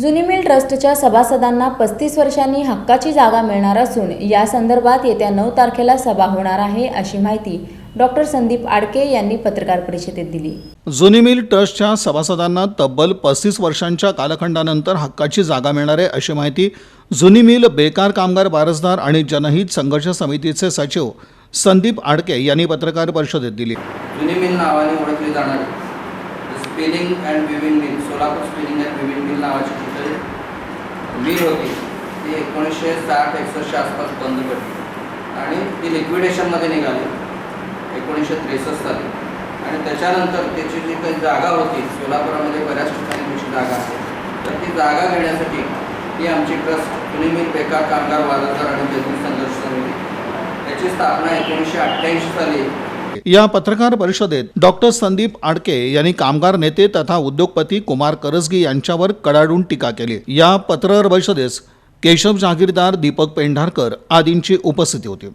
जुनी मिल ट्रस्टच्या सभासदांना पस्तीस वर्षांनी हक्काची जागा मिळणार असून या संदर्भात येत्या नऊ तारखेला सभा होणार आहे अशी माहिती डॉक्टर संदीप आडके यांनी पत्रकार परिषदेत दिली. जुनी मिल ट्रस्टच्या सभासदांना तब्बल पस्तीस वर्षांच्या कालखंडानंतर हक्काची जागा मिळणार आहे अशी माहिती जुनी मिल बेकार कामगार वारसदार आणि जनहित संघर्ष समितीचे सचिव संदीप आडके यांनी पत्रकार परिषदेत दिली. जुनी मिल नावाने ओळखली जाणारी. Spinning and weaving mill Solapur spinning and weaving mill नावाची कुठली मिल होती. ती एकोणीसशे साठ एकसष्टच्या आसपास बंद पडली. आणि ती लिक्विडेशनमध्ये निघाली. एकोणीसशे त्रेसष्ट साली. आणि त्याच्यानंतर त्याची जी काही जागा होती सोलापुरामध्ये बऱ्याच ठिकाणी त्याची जागा आहे. तर ती जागा घेण्यासाठी ही आमची ट्रस्ट पुणे मिल बेकार कामगार वादाचार आणि जगीर संघर्ष समिती. त्याची स्थापना एकोणीसशे अठ्ठ्याऐंशी साली या पत्रकार परिषदेत डॉक्टर संदीप आडके यांनी कामगार नेते तथा उद्योगपती कुमार करसगी यांच्यावर कडाडून टीका केली. या पत्रकार परिषदेस केशव जहागीरदार दीपक पेंढारकर आदींची उपस्थिती होती.